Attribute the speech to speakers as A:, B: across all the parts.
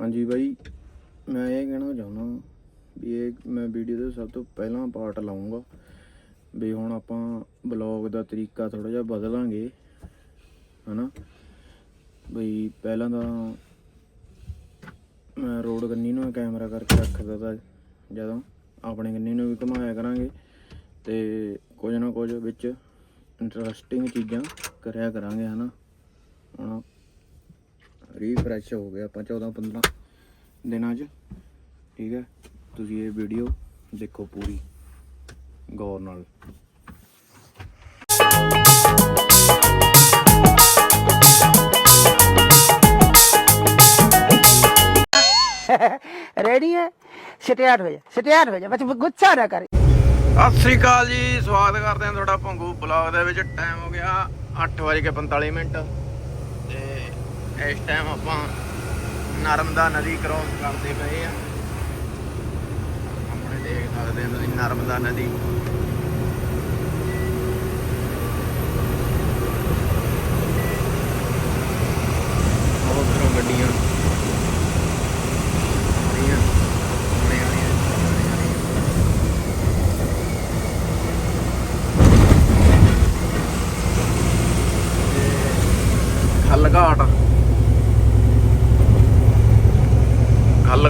A: ਹਾਂਜੀ ਬਾਈ, ਮੈਂ ਇਹ ਕਹਿਣਾ ਚਾਹੁੰਦਾ ਵੀ ਇਹ ਮੈਂ ਵੀਡੀਓ ਦੇ ਸਭ ਤੋਂ ਪਹਿਲਾਂ ਪਾਰਟ ਲਾਉਂਗਾ ਵੀ ਹੁਣ ਆਪਾਂ ਬਲੌਗ ਦਾ ਤਰੀਕਾ ਥੋੜਾ ਜਿਹਾ ਬਦਲਾਂਗੇ, ਹਨਾ? ਬਈ ਪਹਿਲਾਂ ਤਾਂ ਮੈਂ ਰੋਡ ਕੰਨੀ ਨੂੰ ਕੈਮਰਾ ਕਰਕੇ ਰੱਖਦਾ ਤਾ ਜਦੋਂ ਆਪਣੇ ਕੰਨੀ ਨੂੰ ਵੀ ਘੁਮਾਇਆ ਕਰਾਂਗੇ ਤੇ ਕੁਝ ਨਾ ਕੁਝ ਵਿੱਚ ਇੰਟਰਸਟਿੰਗ ਚੀਜ਼ਾਂ ਕਰਿਆ ਕਰਾਂਗੇ, ਹਨਾ? ਹੁਣ ਰੀਫਰੈਸ਼ ਹੋ ਗਿਆ ਆਪਾਂ 14 15 ਦਿਨਾਂ 'ਚ ਠੀਕ ਹੈ ਤੁਸੀਂ ਇਹ ਵੀਡੀਓ ਦੇਖੋ ਪੂਰੀ ਗੌਰ ਨਾਲ
B: रेडी है स्टार्ट हो जा स्टार्ट हो जा बस गुस्सा ना करे
A: ਸਤਿ ਸ੍ਰੀ ਅਕਾਲ ਜੀ ਸਵਾਗਤ ਕਰਦੇ ਹਾਂ ਤੁਹਾਡਾ ਭੰਗੂ ਬਲੌਗ ਦੇ ਵਿੱਚ ਟਾਈਮ ਹੋ ਗਿਆ 8:45 ਮਿੰਟ ਤੇ ਇਸ ਟਾਈਮ ਆਪਾਂ ਨਰਮਦਾ ਨਦੀ ਕ੍ਰੋਸ ਕਰਦੇ ਪਏ ਆ। ਆਪਣੇ ਦੇਖ ਸਕਦੇ ਹੋ ਤੁਸੀਂ ਨਰਮਦਾ ਨਦੀ ਬਹੁਤ ਤਰ੍ਹਾਂ ਗੱਡੀਆਂ ਆਉਣੀਆਂ ਆਉਣੇ ਵਾਲੀਆਂ ਆਉਣੇ ਵਾਲੀਆਂ ਖਲਘਾਟ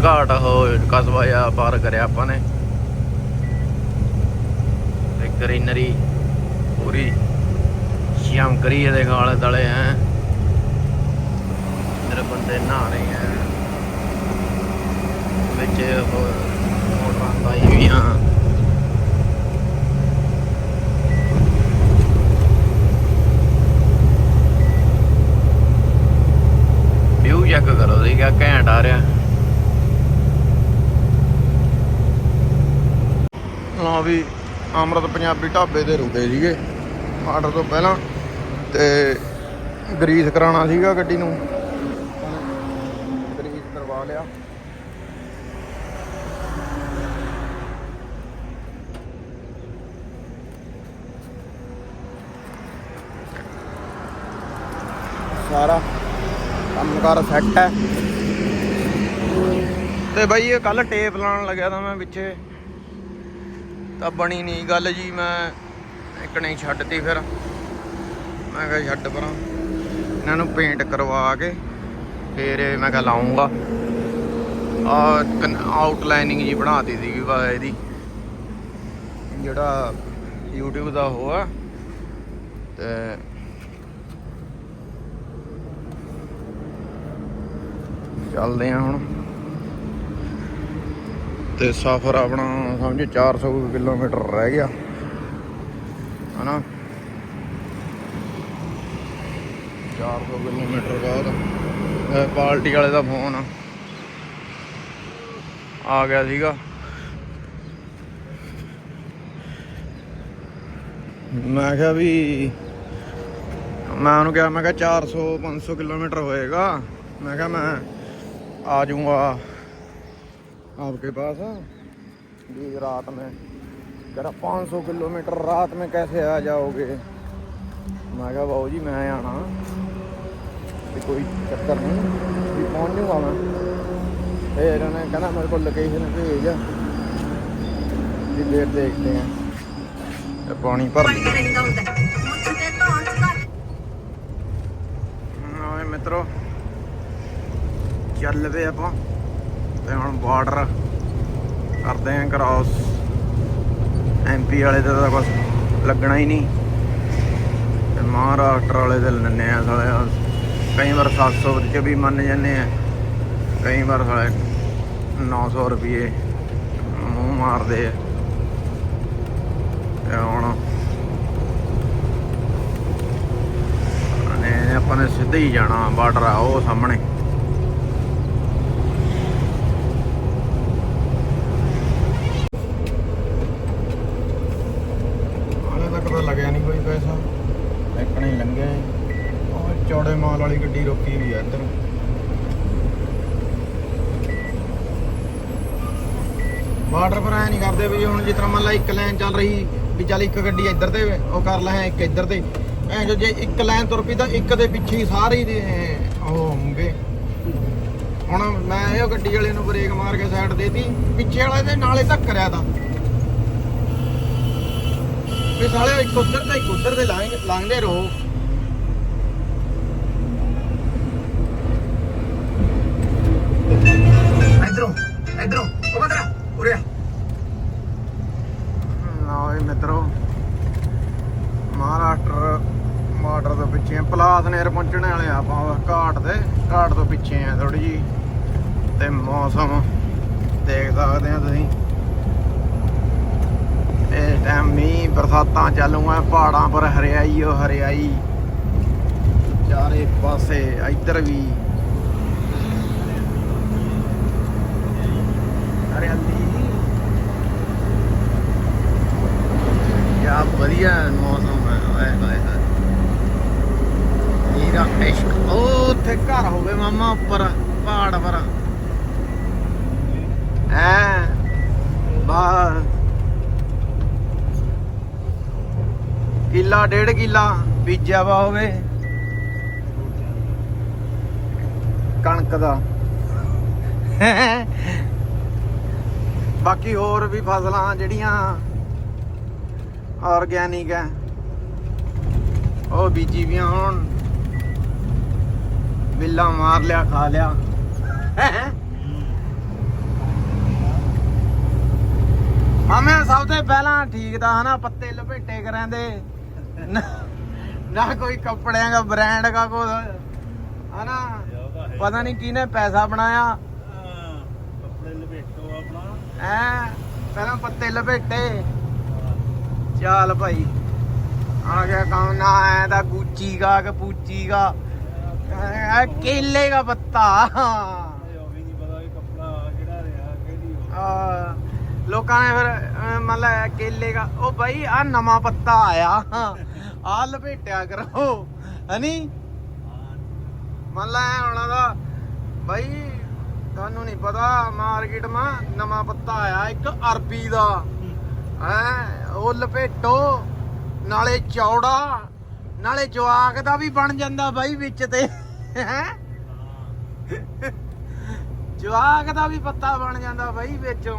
A: ਘਾਟ ਹੋ ਕਸਬਾ ਆ ਪਾਰ ਕਰਿਆ ਆਪਾਂ ਨੇ। ਤੇ ਗ੍ਰੀਨਰੀ ਪੂਰੀ ਸ਼ਿਆਮਕਰੀ ਇਹਦੇ ਖਾਲੇ ਦਲੇ ਹੈ ਮੇਰੇ ਬੰਦੇ ਨਹਾ ਰਹੇ ਹੈ ਵਿੱਚ ਮੋਟਰਾਂ ਪਾਈ ਹੋਈਆਂ। ਵਿਊ ਚੈੱਕ ਕਰੋ ਤੁਸੀਂ ਕਿਆ ਘੈਂਟ ਆ ਰਿਹਾ। ਲਓ ਵੀ ਅਮਰਤ ਪੰਜਾਬੀ ਢਾਬੇ ਤੇ ਰੁਕੇ ਸੀਗੇ। ਆਰਡਰ ਤੋਂ ਪਹਿਲਾਂ ਤੇ ਗਰੀਸ ਕਰਾਉਣਾ ਸੀਗਾ ਗੱਡੀ ਨੂੰ। ਗਰੀਸ ਕਰਵਾ ਲਿਆ। ਸਾਰਾ ਕੰਮਕਾਰ ਸੈੱਟ ਹੈ। ਤੇ ਬਾਈ ਇਹ ਕੱਲ ਟੇਪ ਲਾਉਣ ਲੱਗਿਆ ਤਾਂ ਮੈਂ ਪਿੱਛੇ। ਤਾਂ ਬਣੀ ਨਹੀਂ ਗੱਲ ਜੀ, ਮੈਂ ਇੱਕ ਨਹੀਂ ਛੱਡਤੀ ਫਿਰ। ਮੈਂ ਕਿਹਾ ਛੱਡ ਪਰਾਂ। ਇਹਨਾਂ ਨੂੰ ਪੇਂਟ ਕਰਵਾ ਕੇ ਫਿਰ ਇਹ ਮੈਂ ਕਿਹਾ ਲਾਉਂਗਾ। ਆ ਆਊਟਲਾਈਨਿੰਗ ਜੀ ਬਣਾਤੀ ਸੀਗੀ ਬਾ ਇਹਦੀ। ਜਿਹੜਾ YouTube ਦਾ ਉਹ ਆ। ਤੇ ਚੱਲਦੇ ਆ ਹੁਣ। ਤੇ ਸਫ਼ਰ ਆਪਣਾ ਸਮਝੋ 400 ਕਿਲੋਮੀਟਰ ਰਹਿ ਗਿਆ। ਹਨਾ? 400 ਕਿਲੋਮੀਟਰ ਬਾਅਦ ਪਾਰਟੀ ਵਾਲੇ ਦਾ ਫੋਨ ਆ ਆ ਗਿਆ ਸੀਗਾ। ਮੈਂ ਕਿਹਾ ਵੀ, ਮੈਂ ਉਹਨੂੰ ਕਿਹਾ, ਮੈਂ ਕਿਹਾ 400 500 ਕਿਲੋਮੀਟਰ ਹੋਏਗਾ। ਮੈਂ ਕਿਹਾ ਮੈਂ ਆ ਜਾਊਂਗਾ। आपके पास जी रात में कह रहा पाँच सौ किलोमीटर रात में कैसे आ जाओगे मैं कहा बाबू जी मैं आना भी कोई चक्कर नहीं भी पहुंच जाऊंगा मैं फिर उन्हें कहना मेरे को लोकेशन भेज जी फिर देखते हैं ते पानी भर हाँ मित्रों ਚੱਲ ਪਏ ਆਪਾਂ ਤੇ ਹੁਣ ਬਾਰਡਰ ਕਰਦੇ ਆਂ ਕ੍ਰਾਸ ਐਮਪੀ ਵਾਲੇ ਤੇ ਤਾਂ ਕੁਝ ਲੱਗਣਾ ਹੀ ਨਹੀਂ। ਤੇ ਮਹਾਰਾਸ਼ਟਰ ਵਾਲੇ ਦੇ ਲੰਨੇ ਆ ਸਾਲੇ, ਕਈ ਵਾਰ 700 ਵਿੱਚ ਵੀ ਮੰਨ ਜਾਂਦੇ ਆ ਕਈ ਵਾਰ ਸਾਲੇ 900 ਰੁਪਏ ਮੂੰਹ ਮਾਰਦੇ ਆ। ਤੇ ਹੁਣ ਨੇ ਆਪਾਂ ਨੇ ਸਿੱਧੇ ਹੀ ਜਾਣਾ ਬਾਰਡਰ ਆ ਉਹ ਸਾਹਮਣੇ ਹਾਲੇ ਤੱਕ ਤਾਂ ਲੱਗਿਆ ਨਹੀਂ ਕੋਈ ਪੈਸਾ ਇੱਕ ਨਹੀਂ ਲੰਘਿਆ ਉਹ ਚੌੜੇ ਮਾਲ ਵਾਲੀ ਵੀ ਆ ਇੱਧਰ। ਬਾਰਡਰ ਪਰ ਐ ਨਹੀਂ ਕਰਦੇ ਵੀ ਹੁਣ ਜਿਸ ਤਰ੍ਹਾਂ ਮੰਨ ਲਾ ਇੱਕ ਲਾਈਨ ਚੱਲ ਰਹੀ ਵੀ ਚੱਲ ਇੱਕ ਗੱਡੀ ਇੱਧਰ ਤੇ ਉਹ ਕਰ ਲੈ, ਇੱਕ ਇੱਧਰ ਤੇ। ਐ ਜੋ ਜੇ ਇੱਕ ਲਾਈਨ ਤੁਰ ਪਈ ਤਾਂ ਇੱਕ ਦੇ ਪਿੱਛੇ ਹੀ ਸਾਰੇ ਦੇ ਉਹ ਹੋਣਗੇ। ਹੁਣ ਮੈਂ ਇਹ ਗੱਡੀ ਵਾਲੇ ਨੂੰ ਬ੍ਰੇਕ ਮਾਰ ਕੇ ਸਾਈਡ ਦੇਤੀ, ਪਿੱਛੇ ਵਾਲੇ ਦੇ ਨਾਲੇ ਧੱਕ ਰਿਆ ਤਾ। ਵੀ ਸਾਲੇ ਇੱਕ ਉੱਧਰ ਤੇ ਇੱਕ ਉੱਧਰ ਤੇ ਲੰਘ ਲੰਘਦੇ ਰਹੋ। ਇਧਰੋਂ ਇਧਰੋਂ ਉਹ ਬਦਰਾ ਉਰੇ ਨਾ ਇਹ ਮਿੱਤਰੋ ਮਹਾਰਾਸ਼ਟਰ ਮਾਰਡਰ ਤੋਂ ਪਿੱਛੇ ਆ। ਪਲਾਸ ਨੇਰ ਪਹੁੰਚਣ ਵਾਲੇ ਆ ਆਪਾਂ ਘਾਟ ਦੇ ਘਾਟ ਤੋਂ ਪਿੱਛੇ ਆ ਥੋੜੀ ਜੀ ਤੇ ਮੌਸਮ ਦੇਖ ਸਕਦੇ ਆ ਤੁਸੀਂ ਇਸ ਟਾਈਮ ਮੀਂਹ ਬਰਸਾਤਾਂ ਚਾਲੂ ਪਹਾੜਾਂ ਪਰ ਹਰਿਆਈ ਓ ਹਰਿਆਈ ਚਾਰੇ ਪਾਸੇ ਇੱਧਰ ਵੀ ਹਰਿਆਲੀ ਯਾ ਵਧੀਆ ਮੌਸਮ ਹੈ ਓਏ ਹੋਏ ਹੋਏ ਨੀਰਾ ਇਸ਼ਕ ਉਹ ਉੱਥੇ ਘਰ ਹੋਵੇ ਮਾਮਾ ਉੱਪਰ ਪਹਾੜ ਪਰ ਐ ਬਾ ਕਿੱਲਾ ਡੇਢ ਕਿੱਲਾ ਬੀਜਿਆ ਵਾ ਹੋਵੇ। ਕਣਕ ਦਾ। ਬਾਕੀ ਹੋਰ ਵੀ ਫਸਲਾਂ ਜਿਹੜੀਆਂ ਆਰਗੈਨਿਕ ਹੈ ਉਹ ਬੀਜੀ ਵੀਆਂ ਹੁਣ। ਬਿੱਲਾ ਮਾਰ ਲਿਆ, ਖਾ ਲਿਆ। ਮੈਂ ਸਭ ਤੋਂ ਪਹਿਲਾਂ ਠੀਕ ਦਾ ਹਨਾ ਪੱਤੇ ਲਪੇਟੇ ਕਰਾਂਦੇ। ਨਾ ਕੋਈ ਕੱਪੜਿਆਂ ਦਾ ਬ੍ਰਾਂਡ ਦਾ ਕੋ ਹਨਾ? ਪਤਾ ਨਹੀਂ ਕਿਹਨੇ ਪੈਸਾ ਬਣਾਇਆ।
C: ਕੱਪੜੇ ਲਪੇਟੋ ਆਪਣਾ।
A: ਐ ਪਹਿਲਾਂ ਪੱਤੇ ਲਪੇਟੇ। ਚੱਲ ਭਾਈ। ਆ ਗਿਆ ਕੰਮ ਨਾ ਐ ਦਾ ਗੁੱਚੀ ਦਾ ਕਿ ਪੂਚੀ ਦਾ ਐ ਕੇਲੇ ਦਾ ਪੱਤਾ।
C: ਇਹ
A: ਲੋਕਾਂ ਨੇ ਫਿਰ ਮੰਨ ਲਾ ਕੇਲੇ ਦਾ ਉਹ ਭਾਈ ਆ ਨਵਾਂ ਪੱਤਾ ਆਇਆ। ਆ ਲਪੇਟਿਆ ਕਰੋ ਹਨੀ ਮੰਨ ਲਾ ਹੋਣਾ ਦਾ ਭਾਈ ਤੁਹਾਨੂੰ ਨਹੀਂ ਪਤਾ ਮਾਰਕੀਟ ਮਾ ਨਵਾਂ ਪੱਤਾ ਆਇਆ ਇੱਕ ਅਰਬੀ ਦਾ। ਹੈ ਉਹ ਲਪੇਟੋ ਨਾਲੇ ਚੌੜਾ ਨਾਲੇ ਜਵਾਕ ਦਾ ਵੀ ਬਣ ਜਾਂਦਾ ਬਾਈ ਵਿੱਚ ਤੇ। ਹੈ। ਜਵਾਕ ਦਾ ਵੀ ਪੱਤਾ ਬਣ ਜਾਂਦਾ ਬਾਈ ਵਿੱਚੋਂ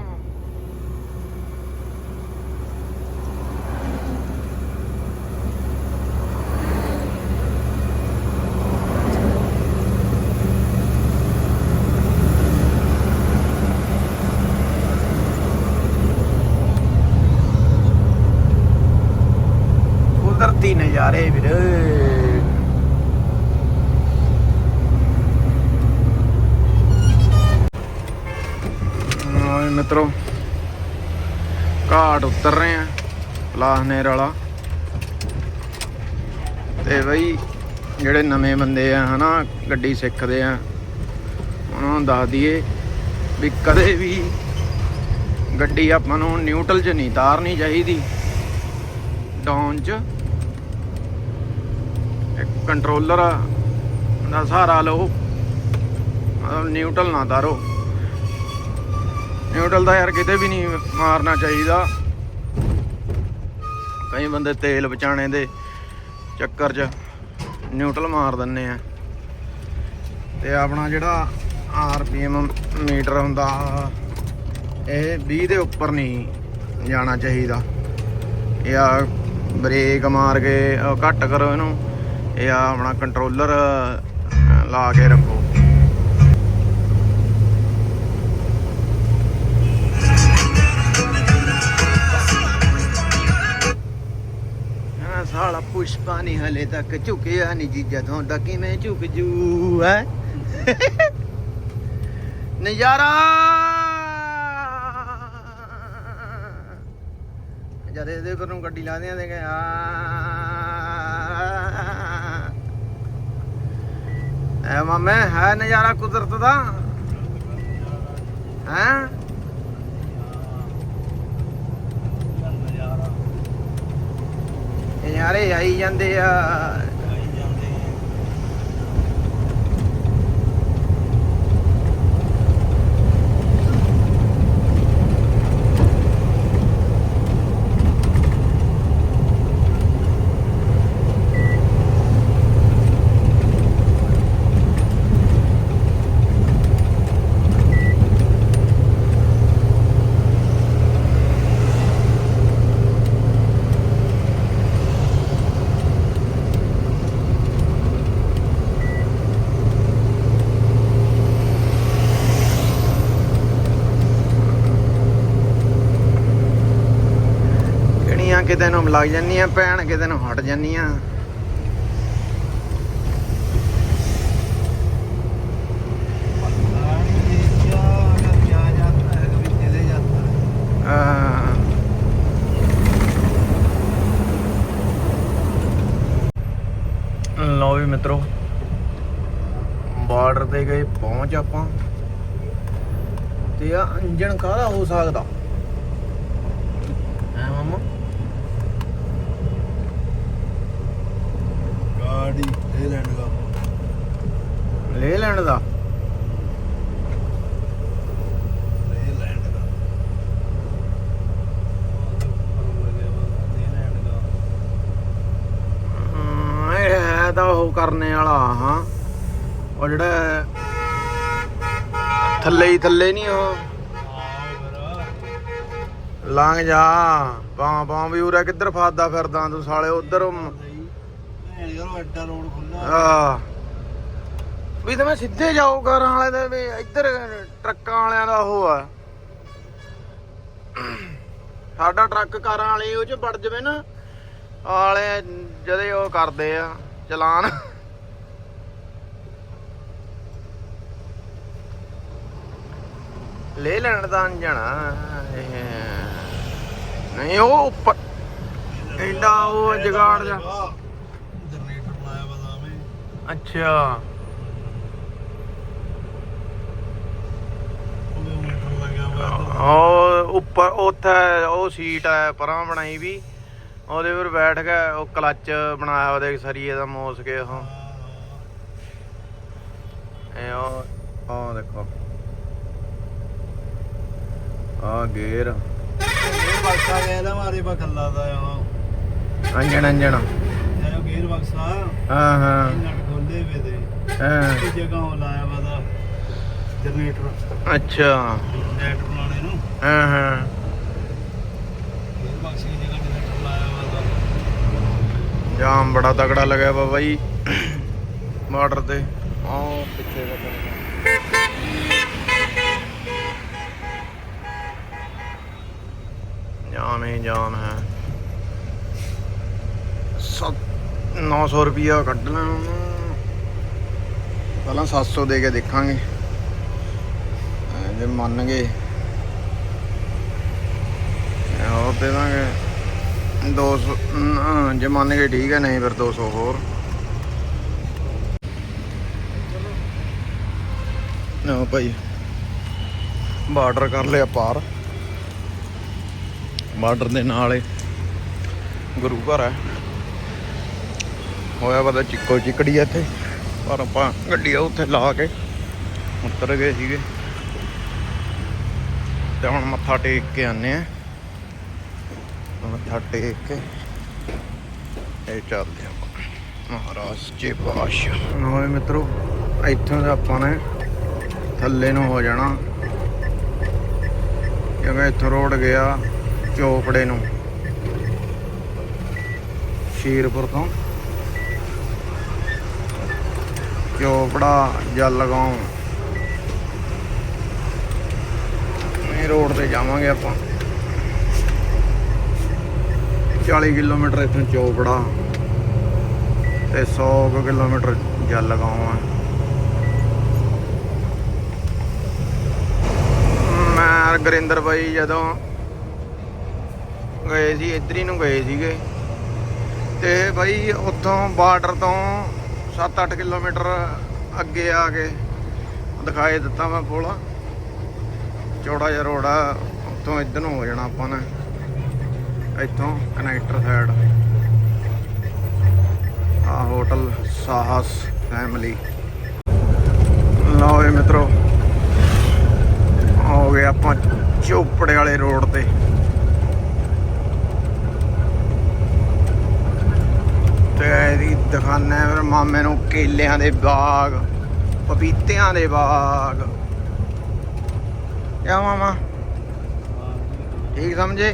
A: ਕੁਦਰਤੀ ਨਜ਼ਾਰੇ ਵੀਰੇ। ਹਾਂ, ਮਿੱਤਰੋ, ਘਾਟ ਉਤਰ ਰਹੇ ਆ ਪਲਾਸਨੇਰ ਵਾਲਾ। ਤੇ ਬਈ, ਜਿਹੜੇ ਨਵੇਂ ਬੰਦੇ ਆ, ਹਨਾ, ਗੱਡੀ ਸਿੱਖਦੇ ਆ, ਉਹਨਾਂ ਨੂੰ ਦੱਸ ਦਈਏ ਵੀ ਕਦੇ ਵੀ ਗੱਡੀ ਆਪਾਂ ਨੂੰ ਨਿਊਟਰਲ 'ਚ ਨਹੀਂ ਤਾਰਨੀ ਚਾਹੀਦੀ। ਡਾਊਨ 'ਚ ਕੰਟਰੋਲਰ ਦਾ ਸਹਾਰਾ ਲਓ। ਮਤਲਬ ਨਿਊਟਰਲ ਨਾ ਤਾਰੋ। ਨਿਊਟਰਲ ਦਾ ਯਾਰ ਕਿਤੇ ਵੀ ਨਹੀਂ ਮਾਰਨਾ ਚਾਹੀਦਾ। ਕਈ ਬੰਦੇ ਤੇਲ ਬਚਾਣੇ ਦੇ ਚੱਕਰ 'ਚ ਨਿਊਟਰਲ ਮਾਰ ਦਿੰਨੇ ਆ। ਤੇ ਆਪਣਾ ਜਿਹੜਾ ਆਰਪੀਐਮ ਮੀਟਰ ਹੁੰਦਾ, ਇਹ 20 ਦੇ ਉੱਪਰ ਨਹੀਂ ਜਾਣਾ ਚਾਹੀਦਾ। ਇਹ ਆ ਬ੍ਰੇਕ ਮਾਰ ਕੇ ਘੱਟ ਕਰੋ ਇਹਨੂੰ। ਇਹ ਆ ਆਪਣਾ ਕੰਟਰੋਲਰ ਲਾ ਕੇ ਰੱਖੋ। ਆ ਸਾਲਾ ਪੁਸ਼ਪਾ ਨਹੀਂ ਹਲੇ ਤੱਕ ਝੁਕਿਆ ਨਹੀਂ ਜੀ, ਜਦੋਂ ਤੱਕ ਕਿਵੇਂ ਝੁਕ ਜੂ, ਹੈ? ਨਜ਼ਾਰਾ! ਜਦ ਇਹਦੇ ਪਰ ਨੂੰ ਗੱਡੀ ਲਾਉਂਦੇ ਆ ਤੇ ਆ ਐ ਮਾਮੇ ਹੈ ਨਜ਼ਾਰਾ ਕੁਦਰਤ ਦਾ? ਹੈ?
C: ਨਜ਼ਾਰਾ
A: ਨਜ਼ਾਰੇ ਆਈ ਜਾਂਦੇ ਆ
C: ਆਈ ਜਾਂਦੇ
A: ਕਿਤੇ ਨੂੰ ਲੱਗ ਜਾਂਦੀ ਆ, ਭੈਣ ਕਿਤੇ ਨੂੰ ਹਟ ਜਾਂਦੀ ਆ। ਲਓ ਵੀ ਮਿੱਤਰੋ, ਬਾਰਡਰ ਤੇ ਗਏ, ਪਹੁੰਚ ਆਪਾਂ। ਤੇ ਆ ਇੰਜਣ ਕਾਹਦਾ ਹੋ ਸਕਦਾ? ਹੈ ਮਾਮਾ?
C: ਇਹ ਲੈਣ ਦਾ।
A: ਲੈ ਲੈਣ ਦਾ?
C: ਇਹ ਲੈਣ ਦਾ। ਇਹ ਲੈਣ ਦਾ
A: ਹਮ, ਇਹ ਹੈ ਤਾਂ ਉਹ ਕਰਨੇ ਵਾਲਾ ਹਾਂ। ਉਹ ਜਿਹੜਾ ਥੱਲੇ ਹੀ ਥੱਲੇ ਨਹੀਂ ਉਹ। ਲੰਘ ਜਾ। ਪਾਂ ਪਾਂ ਵੀ ਉਰੇ ਕਿੱਧਰ ਫਾਦਾ ਫਿਰਦਾ ਤੂੰ ਸਾਲੇ ਉਧਰ
C: ਯਾਰ ਐਡਾ ਰੋਡ ਖੁੱਲਾ
A: ਆ ਵੀ ਤਾਂ ਮੈਂ ਸਿੱਧੇ ਜਾਓ ਕਾਰਾਂ ਵਾਲੇ ਦੇ ਵੀ ਇੱਧਰ ਟਰੱਕਾਂ ਵਾਲਿਆਂ ਦਾ ਉਹ ਆ। ਸਾਡਾ ਟਰੱਕ ਕਾਰਾਂ ਵਾਲੇ ਉਹ ਚ ਵੜ ਜਵੇ ਨਾ, ਆਲੇ ਜਦੇ ਉਹ ਕਰਦੇ ਆ, ਚਲਾਨ। ਲੈ ਲੈਣ ਦਾ ਅੰਜਣਾ ਨਹੀਂ, ਉਹ ਉੱਪਰ ਐਡਾ ਉਹ ਜਗਾੜ ਜਾ ਅੱਛਾ। ਉਹ ਉੱਪਰ ਉੱਥੇ ਉਹ ਸੀਟ ਹੈ ਪਰਾਂ ਬਣਾਈ ਵੀ। ਉਹਦੇ ਉੱਪਰ ਬੈਠ ਕੇ ਉਹ ਕਲੱਚ ਬਣਾਇਆ ਉਹਦੇ ਸਰੀਏ ਦਾ ਮੋਸ ਕੇ ਉਹ। ਇਹ ਉਹ ਉਹ ਦੇਖੋ। ਆ ਗੇਰ
C: ਗੇਅਰ ਬਕਸਾ ਇਹਦਾ ਮਾਰੇ ਪਾ ਕੱਲਾ ਦਾ ਆ।
A: ਅੰਜਣ ਅੰਜਣ।
C: ਇਹ ਗੇਅਰ ਬਕਸਾ।
A: ਹਾਂ ਹਾਂ।
C: ਵੇ ਦੇ
A: ਹਾਂ।
C: ਇਹ ਜਗ੍ਹਾ ਉਹ ਲਾਇਆ ਵਾ ਦਾ ਜਨਰੇਟਰ।
A: ਅੱਛਾ।
C: ਜਨਰੇਟਰ ਬਣਾਉਣੇ ਨੂੰ।
A: ਹਾਂ ਹਾਂ।
C: ਗੇਅਰ ਬਕਸੇ ਦੀ ਜਗ੍ਹਾ ਜਨਰੇਟਰ ਲਾਇਆ ਵਾ ਦਾ।
A: ਜਾਮ ਬੜਾ ਤਗੜਾ ਲੱਗਿਆ ਬਾਬਾ ਜੀ ਬਾਰਡਰ ਤੇ। ਆਹ ਪਿੱਛੇ ਦਾ ਜਾਮ ਹੀ ਜਾਮ ਹੈ। ਸੱਤ 900 ਰੁਪਿਆ ਕੱਢ ਲੈਣਾ ਉਹਨੂੰ। ਪਹਿਲਾਂ 700 ਦੇ ਕੇ ਦੇਖਾਂਗੇ। ਜੇ ਮੰਨ ਗਏ ਹੋਰ ਦੇ ਦਾਂਗੇ। 200 ਨਾ, ਜੇ ਮੰਨ ਗਏ ਠੀਕ ਹੈ ਨਹੀਂ ਫਿਰ 200 ਹੋਰ। ਨਾ ਭਾਈ ਬਾਰਡਰ ਕਰ ਲਿਆ ਪਾਰ। ਬਾਰਡਰ ਦੇ ਨਾਲ ਗੁਰੂ ਘਰ ਹੈ। ਹੋਇਆ ਪਤਾ ਚਿੱਕੋ ਚਿਕੜੀ ਆ ਇੱਥੇ। ਪਰ ਆਪਾਂ ਗੱਡੀ ਉੱਥੇ ਲਾ ਕੇ ਉਤਰ ਗਏ ਸੀਗੇ। ਤੇ ਹੁਣ ਮੱਥਾ ਟੇਕ ਕੇ ਆਨੇ ਆ। ਮੱਥਾ ਟੇਕ ਕੇ ਇਹ ਚੱਲਦੇ ਆਪਾਂ। ਮਹਾਰਾਜ ਜੀ ਪਾਸ਼ਾ ਨੋਏ ਮਿੱਤਰੋ, ਇੱਥੋਂ ਦਾ ਆਪਾਂ ਨੇ ਥੱਲੇ ਨੂੰ ਹੋ ਜਾਣਾ। ਕਿਉਂਕਿ ਇੱਥੋਂ ਰੋਡ ਗਿਆ, ਚੋਪੜੇ ਨੂੰ। ਸ਼ੀਰਪੁਰ ਤੋਂ। ਚੋਪੜਾ ਜਲ ਇਹ ਰੋਡ ਤੇ ਜਾਵਾਂਗੇ ਆਪਾਂ। 40 ਕਿਲੋਮੀਟਰ ਇੱਥੋਂ ਚੋਪੜਾ ਤੇ 100 ਕੁ ਕਿਲੋਮੀਟਰ ਜਲ ਆ ਮੈਂ ਗੁਰਿੰਦਰ ਬਾਈ ਜਦੋਂ ਗਏ ਸੀ, ਇੱਧਰ ਹੀ ਨੂੰ ਗਏ ਸੀਗੇ। ਤੇ ਬਾਈ ਉੱਥੋਂ ਬਾਰਡਰ ਤੋਂ 7-8 ਕਿਲੋਮੀਟਰ ਅੱਗੇ ਆ ਕੇ ਦਿਖਾਏ ਦਿੱਤਾ ਮੈਂ ਪੁਲ। ਚੌੜਾ ਜਿਹਾ ਰੋਡ ਆ, ਉੱਥੋਂ ਇੱਧਰ ਨੂੰ ਹੋ ਜਾਣਾ ਆਪਾਂ ਨੇ। ਇੱਥੋਂ ਕਨੈਕਟਰ ਸਾਈਡ ਆ ਹੋਟਲ ਸਾਹਸ ਫੈਮਿਲੀ ਲਓ ਜੀ ਮਿੱਤਰੋ, ਹੋ ਗਏ ਆਪਾਂ ਚੋਪੜੇ ਵਾਲੇ ਰੋਡ ਤੇ। ਤੇ ਇਹਦੀ ਦੁਕਾਨਾਂ ਹੈ ਮੇਰੇ ਮਾਮੇ ਨੂੰ ਕੇਲਿਆਂ ਦੇ ਬਾਗ, ਪਪੀਤਿਆਂ ਦੇ ਬਾਗ। ਕਿਆ ਮਾਮਾ? ਠੀਕ ਸਮਝੇ?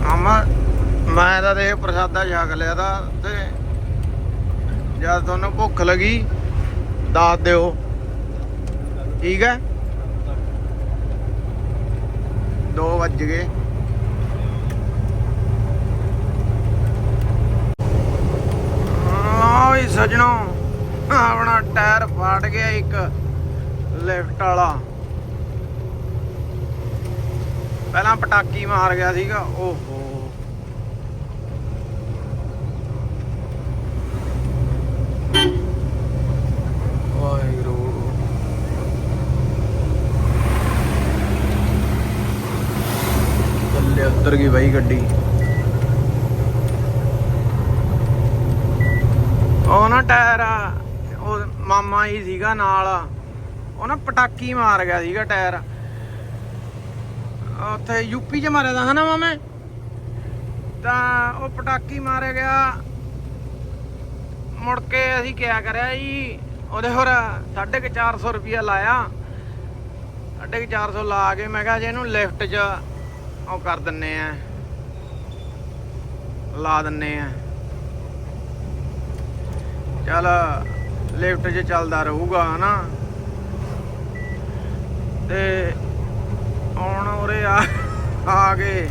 A: ਮਾਮਾ, ਮੈਂ ਤਾਂ ਦੇਖ ਪ੍ਰਸਾਦਾ ਛਕ ਲਿਆ ਦਾ ਤੇ ਜਦ ਤੁਹਾਨੂੰ ਭੁੱਖ ਲੱਗੀ, ਦੱਸ ਦਿਓ। ਠੀਕ ਹੈ? 2 ਵੱਜ ਗਏ। ਹਾਂ ਸਜਣੋ, ਆਪਣਾ ਟਾਇਰ ਫਾਟ ਗਿਆ ਇੱਕ ਲਿਫਟ ਵਾਲਾ। ਪਹਿਲਾਂ ਪਟਾਕੀ ਮਾਰ ਗਿਆ ਸੀਗਾ, ਓਹੋ ਵਾਹਿਗੁਰੂ ਥੱਲੇ ਉੱਤਰ ਗਈ ਬਾਈ ਗੱਡੀ। ਉਹ ਨਾ ਟਾਇਰ ਉਹ ਮਾਮਾ ਹੀ ਸੀਗਾ ਨਾਲ। ਉਹ ਨਾ ਪਟਾਕੀ ਮਾਰ ਗਿਆ ਸੀਗਾ ਟਾਇਰ। ਉੱਥੇ ਯੂਪੀ 'ਚ ਮਾਰਿਆ ਦਾ ਹਨਾ ਮਾਮੇ? ਤਾਂ ਉਹ ਪਟਾਕੀ ਮਾਰਿਆ ਗਿਆ। ਮੁੜ ਕੇ ਅਸੀਂ ਕਿਆ ਕਰਿਆ ਜੀ, ਉਹਦੇ ਹੋਰ 450 ਰੁਪਿਆ ਲਾਇਆ। 450 ਲਾ ਕੇ ਮੈਂ ਕਿਹਾ ਜੇ ਇਹਨੂੰ ਲਿਫਟ 'ਚ ਉਹ ਕਰ ਦਿੰਨੇ ਆ। ਲਾ ਦਿੰਨੇ ਆ। ਚੱਲ, ਲਿਫਟ 'ਚ ਚੱਲਦਾ ਰਹੂਗਾ, ਹਨਾ? ਤੇ ਹੁਣ ਉਰੇ ਆ ਆ ਗਏ।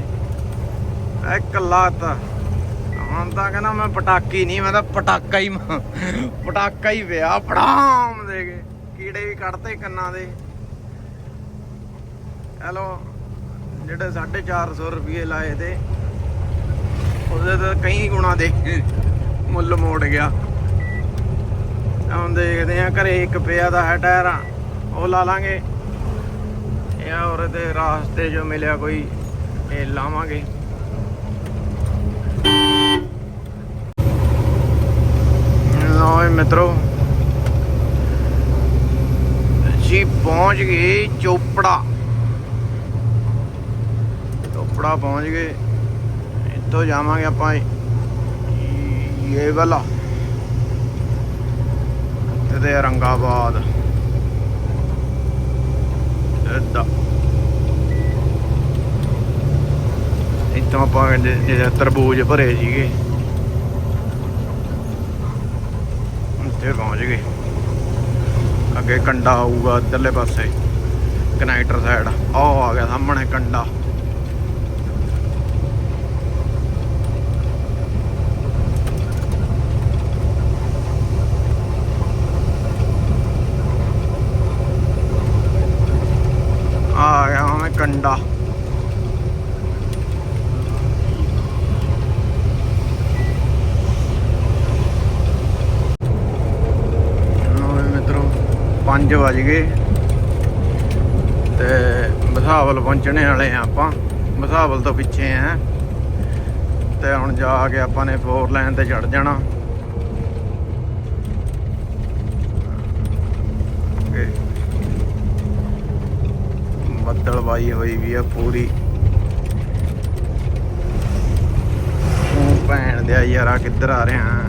A: ਇੱਕ ਲੱਤ ਹੁਣ ਤਾਂ ਕਹਿੰਦਾ ਮੈਂ ਪਟਾਕੀ ਨਹੀਂ, ਮੈਂ ਤਾਂ ਪਟਾਕਾ ਹੀ ਪਟਾਕਾ ਹੀ ਪਿਆ। ਪੜਾਮ ਦੇ ਗਏ ਕੀੜੇ ਵੀ ਕੱਢਤੇ ਕੰਨਾਂ ਦੇ। ਹੈਲੋ। ਜਿਹੜੇ 450 ਰੁਪਏ ਲਾਏ ਤੇ ਉਹਦੇ ਤਾਂ ਕਈ ਗੁਣਾ ਦੇ ਮੁੱਲ ਮੋੜ ਗਿਆ। ਹੁਣ ਦੇਖਦੇ ਆ ਘਰੇ ਇੱਕ ਪਿਆ ਦਾ ਹੈ ਟਾਇਰ, ਉਹ ਲਾ ਲਾਂਗੇ। ਇਹ ਔਰ ਤੇ ਰਾਸਤੇ ਜੋ ਮਿਲਿਆ ਕੋਈ, ਇਹ ਲਾਵਾਂਗੇ। ਲਓ ਜੀ ਮਿੱਤਰੋ ਜੀ ਪਹੁੰਚ ਗਏ ਚੋਪੜਾ। ਚੋਪੜਾ ਪਹੁੰਚ ਗਏ। ਇੱਥੋਂ ਜਾਵਾਂਗੇ ਆਪਾਂ ਇਹ ਵਾਲਾ। ਤੇ ਰੰਗਾਬਾਦ ਇੱਦਾਂ। ਇੱਥੋਂ ਆਪਾਂ ਜਿਹੜੇ ਤਰਬੂਜ ਭਰੇ ਸੀਗੇ। ਉੱਥੇ ਪਹੁੰਚ ਗਏ। ਅੱਗੇ ਕੰਡਾ ਆਊਗਾ, ਇੱਧਰਲੇ ਪਾਸੇ। ਕਨੈਕਟਰ ਸਾਈਡ ਆਹ ਆ ਗਿਆ ਸਾਹਮਣੇ ਕੰਡਾ ਆ ਗਿਆ ਮੈਂ ਕੰਡਾ। ਲਓ ਜੀ ਮਿੱਤਰੋ 5 ਵਜ ਗਏ। ਤੇ ਬਸਾਵਲ ਪਹੁੰਚਣੇ ਵਾਲੇ ਆ ਆਪਾਂ। ਬਸਾਵਲ ਤੋਂ ਪਿੱਛੇ ਆ। ਤੇ ਹੁਣ ਜਾ ਕੇ ਆਪਾਂ ਨੇ ਫੋਰ ਲਾਈਨ ਤੇ ਚੜ ਜਾਣਾ ਅੱਗੇ ਬੱਦਲਬਾਈ ਹੋਈ ਵੀ ਆ ਪੂਰੀ। ਭੈਣ ਦੇ ਯਾਰਾ ਕਿੱਧਰ ਆ ਰਿਹਾ?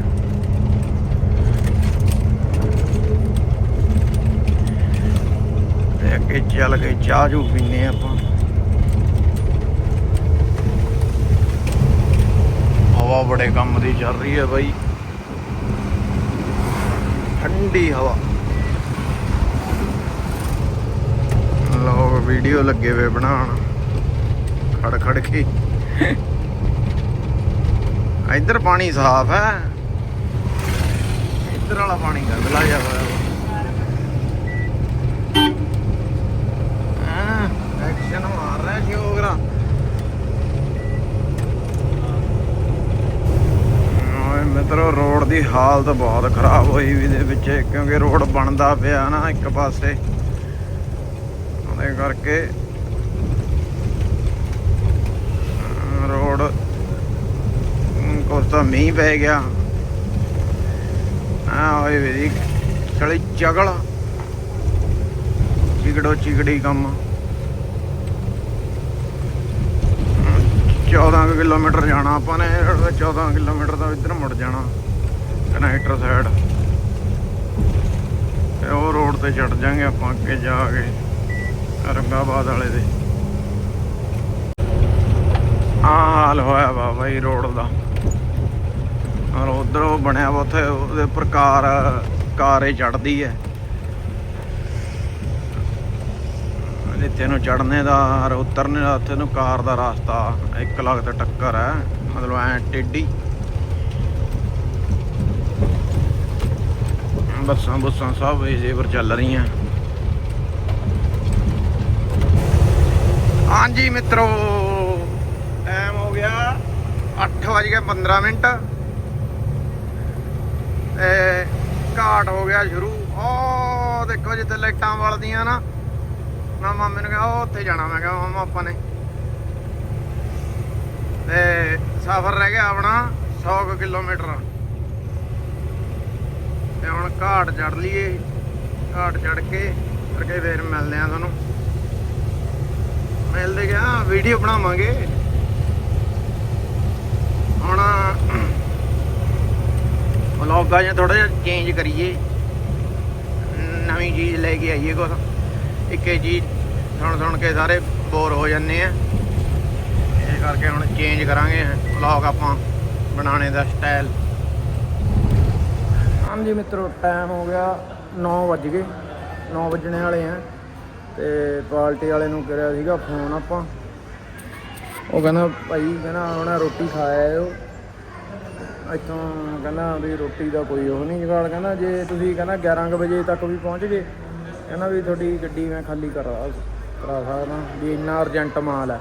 A: ਤੇ ਅੱਗੇ ਚੱਲ ਕੇ ਚਾਹ ਜੂ ਪੀਨੇ ਆਪਾਂ। ਹਵਾ ਬੜੇ ਕੰਮ ਦੀ ਚੱਲ ਰਹੀ ਹੈ ਬਾਈ। ਠੰਡੀ ਹਵਾ ਲੋਕ ਵੀਡੀਓ ਲੱਗੇ ਵੇ ਬਣਾਉਣ। ਖੜ ਖੜ ਕੇ। ਇੱਧਰ ਪਾਣੀ ਸਾਫ਼ ਹੈ। ਇੱਧਰ ਵਾਲਾ ਪਾਣੀ ਗੰਦਲਾ ਜਿਹਾ ਹੋਇਆ ਹਾਂ ਐਕਸ਼ਨ ਮਾਰ ਰਿਹਾ ਸ਼ੋਗਰਾ ਮਿੱਤਰੋ, ਰੋਡ ਦੀ ਹਾਲਤ ਬਹੁਤ ਖਰਾਬ ਹੋਈ ਵੀ ਦੇ ਵਿੱਚ ਕਿਉਂਕਿ ਰੋਡ ਬਣਦਾ ਪਿਆ ਨਾ ਇੱਕ ਪਾਸੇ। ਉਹਦੇ ਕਰਕੇ। ਰੋਡ ਅਮ, ਕੁਛ ਤਾਂ ਮੀਂਹ ਪੈ ਗਿਆ। ਆ ਹੋਏ ਵੀ ਚਲੀ ਚਗਲ ਚਿਗੜੋ ਚਿਗੜੀ ਕੰਮ। 14 ਕੁ ਕਿਲੋਮੀਟਰ ਜਾਣਾ ਆਪਾਂ ਨੇ 14 ਕਿਲੋਮੀਟਰ ਦਾ ਇੱਧਰ ਮੁੜ ਜਾਣਾ ਕਨੈਕਟਰ ਸਾਈਡ। ਤੇ ਉਹ ਰੋਡ ਤੇ ਚੜ ਜਾਾਂਗੇ ਆਪਾਂ ਅੱਗੇ ਜਾ ਕੇ। ਰੰਗਾਬਾਦ ਵਾਲੇ ਦੇ। ਆ ਹਾਲ ਹੋਇਆ ਵਾ ਬਾਈ ਰੋਡ ਦਾ। ਔਰ ਉਧਰ ਉਹ ਬਣਿਆ ਵਾ ਉੱਥੇ, ਉਹਦੇ ਉੱਪਰ ਕਾਰ, ਕਾਰੇ ਚੜਦੀ ਹੈ। ਇੱਥੇ ਨੂੰ ਚੜਨੇ ਦਾ ਔਰ ਉਤਰਨੇ ਦਾ ਉੱਥੇ ਨੂੰ ਕਾਰ ਦਾ ਰਸਤਾ, ਇੱਕ ਲੱਖ ਤੇ ਟੱਕਰ ਹੈ, ਮਤਲਬ ਐ ਟੇਡੀ ਬੱਸਾਂ ਬੁੱਸਾਂ ਸਭ ਇਹ ਪਰ ਚੱਲ ਰਹੀਆਂ। ਹਾਂਜੀ ਮਿੱਤਰੋ ਟਾਈਮ ਹੋ ਗਿਆ 8:15 ਮਿੰਟ। ਤੇ ਘਾਟ ਹੋ ਗਿਆ ਸ਼ੁਰੂ। ਉਹ ਦੇਖੋ ਜਿੱਥੇ ਲਾਈਟਾਂ ਬਲਦੀਆਂ ਨਾ, ਮੈਂ ਮਾਮੇ ਨੂੰ ਕਿਹਾ, ਉਹ ਉੱਥੇ ਜਾਣਾ। ਮੈਂ ਕਿਹਾ, ਮਾਮਾ, ਆਪਾਂ ਨੇ। ਤੇ ਸਫ਼ਰ ਰਹਿ ਗਿਆ ਆਪਣਾ 100 ਕੁ ਕਿਲੋਮੀਟਰ। ਤੇ ਹੁਣ ਘਾਟ ਚੜ ਲਈਏ। ਘਾਟ ਚੜ ਕੇ ਕਰਕੇ ਫੇਰ ਮਿਲਦੇ ਆ ਤੁਹਾਨੂੰ। ਮਿਲਦੇ ਗਿਆ, ਵੀਡੀਓ ਬਣਾਵਾਂਗੇ। ਹੁਣ ਵਲੌਗਾਂ 'ਚ ਥੋੜਾ ਜਿਹਾ ਚੇਂਜ ਕਰੀਏ। ਨਵੀਂ ਚੀਜ਼ ਲੈ ਕੇ ਆਈਏ ਕੁਛ। ਇੱਕੇ ਚੀਜ਼ ਸੁਣ ਸੁਣ ਕੇ ਸਾਰੇ ਬੋਰ ਹੋ ਜਾਂਦੇ ਆ। ਇਹ ਕਰਕੇ ਹੁਣ ਚੇਂਜ ਕਰਾਂਗੇ ਵਲੌਗ ਆਪਾਂ ਬਣਾਉਣੇ ਦਾ ਸਟਾਈਲ ਹਾਂਜੀ ਮਿੱਤਰੋ ਟਾਈਮ ਹੋ ਗਿਆ 9 ਵੱਜ ਗਏ। 9 ਵੱਜਣੇ ਵਾਲੇ ਆ। ਤੇ ਪਾਰਟੀ ਵਾਲੇ ਨੂੰ ਕਰਿਆ ਸੀਗਾ ਫੋਨ ਆਪਾਂ। ਉਹ ਕਹਿੰਦਾ, ਭਾਈ, ਕਹਿੰਦਾ, ਹੁਣ ਰੋਟੀ ਖਾਇਆ ਆਇਓ ਇੱਥੋਂ ਕਹਿੰਦਾ, ਵੀ ਰੋਟੀ ਦਾ ਕੋਈ ਉਹ ਨਹੀਂ ਜਗਾੜ। ਕਹਿੰਦਾ, ਜੇ ਤੁਸੀਂ ਕਹਿੰਦਾ 11 ਕੁ ਵਜੇ ਤੱਕ ਵੀ ਪਹੁੰਚ ਗਏ ਕਹਿੰਦਾ ਵੀ ਤੁਹਾਡੀ ਗੱਡੀ ਮੈਂ ਖਾਲੀ ਕਰਾ ਕਰਾ ਸਕਦਾ, ਵੀ ਇੰਨਾ ਅਰਜੈਂਟ ਮਾਲ ਹੈ।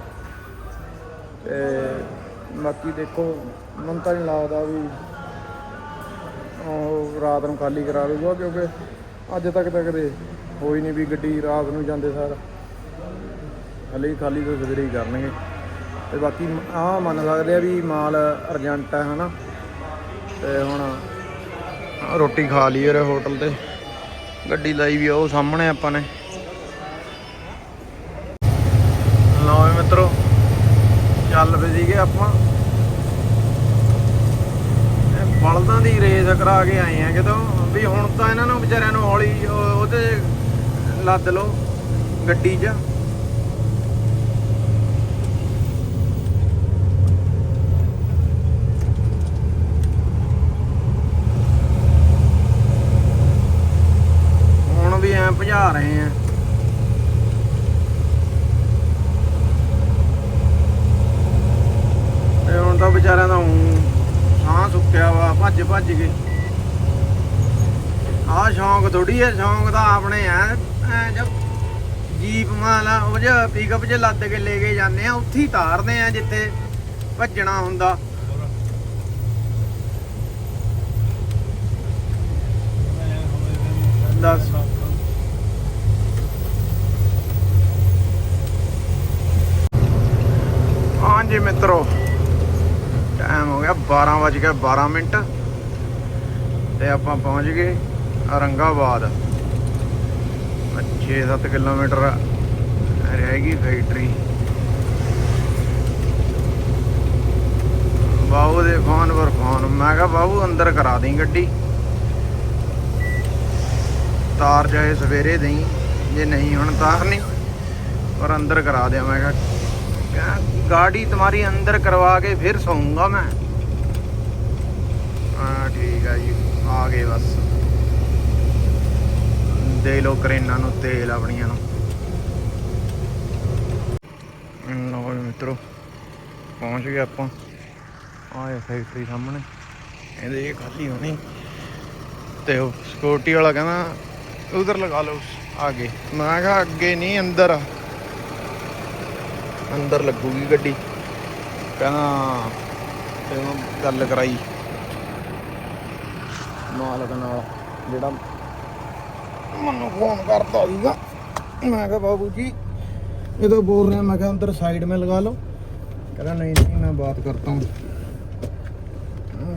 A: ਤੇ ਬਾਕੀ ਦੇਖੋ, ਮੈਨੂੰ ਤਾਂ ਨਹੀਂ ਲੱਗਦਾ ਵੀ ਉਹ ਰਾਤ ਨੂੰ ਖਾਲੀ ਕਰਾ ਲੂਗਾ ਕਿਉਂਕਿ ਅੱਜ ਤੱਕ ਤੱਕ ਦੇ ਹੋਈ ਨਹੀਂ ਵੀ ਗੱਡੀ ਰਾਤ ਨੂੰ ਜਾਂਦੇ ਸਾਰ। ਹਲੇ ਖਾਲੀ ਤੋਂ ਸਵੇਰੇ ਹੀ ਕਰਨਗੇ। ਤੇ ਬਾਕੀ ਆਹ ਮੰਨ ਸਕਦੇ ਆ ਵੀ ਮਾਲ ਅਰਜੈਂਟ ਹੈ ਹਨਾ? ਤੇ ਹੁਣ ਰੋਟੀ ਖਾ ਲਈ ਉਹਰੇ ਹੋਟਲ ਤੇ। ਗੱਡੀ ਲਾਈ ਵੀ ਉਹ ਸਾਹਮਣੇ ਆਪਾਂ ਨੇ। ਲਓ ਵੀ ਮਿੱਤਰੋ, ਚੱਲ ਪਏ ਸੀਗੇ ਆਪਾਂ। ਬਲਦਾਂ ਦੀ ਰੇਸ ਕਰਾ ਕੇ ਆਏ ਆ ਕਿਤੋਂ। ਵੀ ਹੁਣ ਤਾਂ ਇਹਨਾਂ ਨੂੰ ਵਿਚਾਰਿਆਂ ਨੂੰ ਹੌਲੀ ਉਹਦੇ ਲੱਦ ਲਓ ਗੱਡੀ 'ਚ। ਵੀ ਐ ਭਜਾ ਰਹੇ ਆ। ਤੇ ਹੁਣ ਤਾਂ ਵਿਚਾਰਿਆਂ ਦਾ ਸਾਹ ਸੁੱਕਿਆ ਵਾ ਭੱਜ ਭੱਜ ਕੇ। ਸ਼ੌਂਕ ਥੋੜੀ ਹੈ ਸ਼ੌਂਕ ਤਾਂ ਆਪਣੇ ਆ। ਐ ਜਦ ਜੀਪ ਮਾਲਾ, ਉਹ ਜਿਹਾ ਪਿਕਅਪ 'ਚ ਲੱਦ ਕੇ ਲੈ ਕੇ ਜਾਂਦੇ ਆ, ਉੱਥੇ ਹੀ ਤਾਰਦੇ ਆ ਜਿੱਥੇ ਭੱਜਣਾ ਹੁੰਦਾ। ਦੱਸ। ਹਾਂਜੀ ਮਿੱਤਰੋ ਟਾਈਮ ਹੋ ਗਿਆ 12 ਵਜ ਕੇ 12 ਮਿੰਟ ਤੇ ਆਪਾਂ ਪਹੁੰਚ ਗਏ। ਔਰੰਗਾਬਾਦ। 6-7 ਕਿਲੋਮੀਟਰ ਰਹੇਗੀ ਫੈਕਟਰੀ ਬਾਬੂ ਦੇ ਫੋਨ ਪਰ ਫੋਨ। ਮੈਂ ਕਿਹਾ ਬਾਬੂ ਅੰਦਰ ਕਰਾ ਦੇਂ ਗੱਡੀ। ਤਾਰ ਜਾਏ ਸਵੇਰੇ ਦੇਈ, ਜੇ ਨਹੀਂ ਹੁਣ ਤਾਰ ਨਹੀਂ, ਪਰ ਅੰਦਰ ਕਰਾ ਦਿਆ। ਮੈਂ ਕਿਹਾ ਗਾੜੀ ਤੁਹਾਡੀ ਅੰਦਰ ਕਰਵਾ ਕੇ ਫਿਰ ਸੌਂਗਾ ਮੈਂ। ਹਾਂ, ਠੀਕ ਹੈ ਜੀ, ਆ ਗਏ ਬਸ। ਦੇ ਲੋ ਕਰੇਨਾਂ ਨੂੰ, ਤੇਲ ਆਪਣੀਆਂ ਨੂੰ। ਲੋ ਮਿੱਤਰੋ, ਪਹੁੰਚ ਗਏ ਆਪਾਂ। ਆਏ ਫੈਕਟਰੀ ਸਾਹਮਣੇ। ਇਹਦੇ ਇਹ ਖਾਲੀ ਹੋਣੀ। ਤੇ ਉਹ ਸਿਕਿਉਰਿਟੀ ਵਾਲਾ ਕਹਿੰਦਾ, ਉਧਰ ਲਗਾ ਲਓ ਆਗੇ। ਮੈਂ ਕਿਹਾ, ਅੱਗੇ ਨਹੀਂ, ਅੰਦਰ ਅੰਦਰ ਲੱਗੂਗੀ ਗੱਡੀ। ਕਹਿੰਦਾ, ਤੇ ਗੱਲ ਕਰਾਈ। ਮਾਲਕ ਨਾਲ, ਜਿਹੜਾ ਮੈਨੂੰ ਫੋਨ ਕਰਤਾ ਸੀਗਾ। ਮੈਂ ਕਿਹਾ, ਬਾਬੂ ਜੀ, ਇਹ ਤਾਂ ਬੋਲ ਰਿਹਾ, ਮੈਂ ਕਿਹਾ ਅੰਦਰ ਸਾਈਡ ਮੇ ਲਗਾ ਲਓ। ਕਹਿੰਦਾ, ਨਹੀਂ ਨਹੀਂ, ਮੈਂ ਬਾਤ ਕਰਤਾ ਹੂੰ।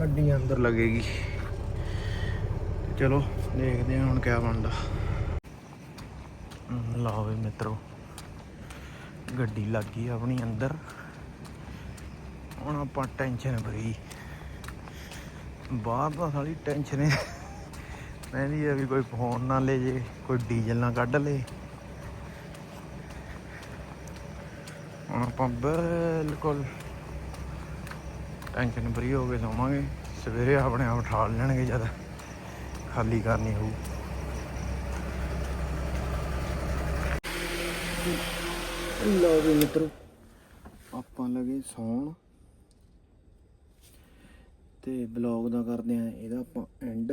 A: ਗੱਡੀ ਅੰਦਰ ਲੱਗੇਗੀ। ਚਲੋ, ਦੇਖਦੇ ਹਾਂ ਹੁਣ ਕਿਆ ਬਣਦਾ। ਲਓ ਵੀ ਮਿੱਤਰੋ, ਗੱਡੀ ਲੱਗ ਗਈ ਆਪਣੀ ਅੰਦਰ। ਹੁਣ ਆਪਾਂ ਟੈਨਸ਼ਨ ਭਰੀ ਬਾਹਰ ਤਾਂ ਸਾਲੀ ਟੈਨਸ਼ਨ ਹੈ ਕਹਿੰਦੀ ਆ ਵੀ ਕੋਈ ਫੋਨ ਨਾ ਲੈ ਜੇ, ਕੋਈ ਡੀਜ਼ਲ ਨਾ ਕੱਢ ਲੇ। ਹੁਣ ਆਪਾਂ ਬਿਲਕੁਲ ਟੈਨਸ਼ਨ ਫਰੀ ਹੋ ਕੇ ਸੌਵਾਂਗੇ। ਸਵੇਰੇ ਆਪਣੇ ਆਪ ਠਾਲ ਲੈਣਗੇ ਜਦ ਖਾਲੀ ਕਰਨੀ ਹੋਊ। ਲਓ ਵੀ ਮਿੱਤਰੋ, ਆਪਾਂ ਲਗੇ ਸੌਣ। ਤੇ ਬਲੌਗ ਦਾ ਕਰਦੇ ਆ, ਇਹਦਾ ਆਪਾਂ ਐਂਡ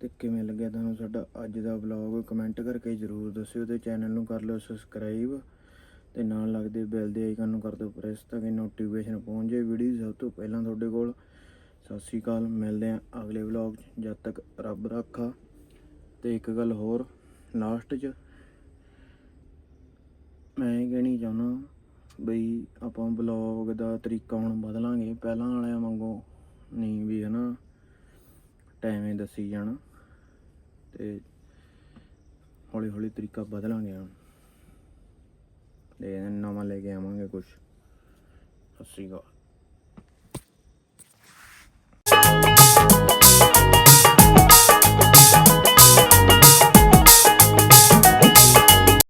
A: ਤੇ ਕਿਵੇਂ ਲੱਗਿਆ ਤੁਹਾਨੂੰ ਸਾਡਾ ਅੱਜ ਦਾ ਬਲੌਗ ਕਮੈਂਟ ਕਰਕੇ ਜਰੂਰ ਦੱਸਿਓ ਤੇ ਚੈਨਲ ਨੂੰ ਕਰ ਲਿਓ ਸਬਸਕ੍ਰਾਈਬ ਤੇ ਨਾਲ ਲੱਗਦੇ ਬੈਲ ਦੇ ਆਈਕਨ ਨੂੰ ਕਰ ਦਿਓ ਪ੍ਰੈਸ ਤਾਂ ਕਿ ਨੋਟੀਫਿਕੇਸ਼ਨ ਪਹੁੰਚ ਜਾਏ ਵੀਡੀਓ ਸਭ ਤੋਂ ਪਹਿਲਾਂ ਤੁਹਾਡੇ ਕੋਲ। ਸਤਿ ਸ਼੍ਰੀ ਅਕਾਲ, ਮਿਲਦੇ ਆ ਅਗਲੇ ਵਲੌਗ 'ਚ। ਜਦ ਤੱਕ ਰੱਬ ਰੱਖਾ ਤੇ ਇੱਕ ਗੱਲ ਹੋਰ ਲਾਸਟ 'ਚ ਮੈਂ ਇਹ ਕਹਿਣੀ ਚਾਹੁੰਦਾ ਬਈ ਆਪਾਂ ਬਲੌਗ ਦਾ ਤਰੀਕਾ ਹੁਣ ਬਦਲਾਂਗੇ। ਪਹਿਲਾਂ ਵਾਲਿਆਂ ਵਾਂਗੂ ਨਹੀਂ ਵੀ ਹਨਾ, ਟਾਈਮੇ ਦੱਸੀ ਜਾਣਾ। ਤੇ ਹੌਲੀ ਹੌਲੀ ਤਰੀਕਾ ਬਦਲਾਂਗੇ ਹੁਣ। ਤੇ ਨਵਾਂ ਲੈ ਕੇ ਆਵਾਂਗੇ ਕੁਝ ਸਤਿ ਸ਼੍ਰੀ ਅਕਾਲ।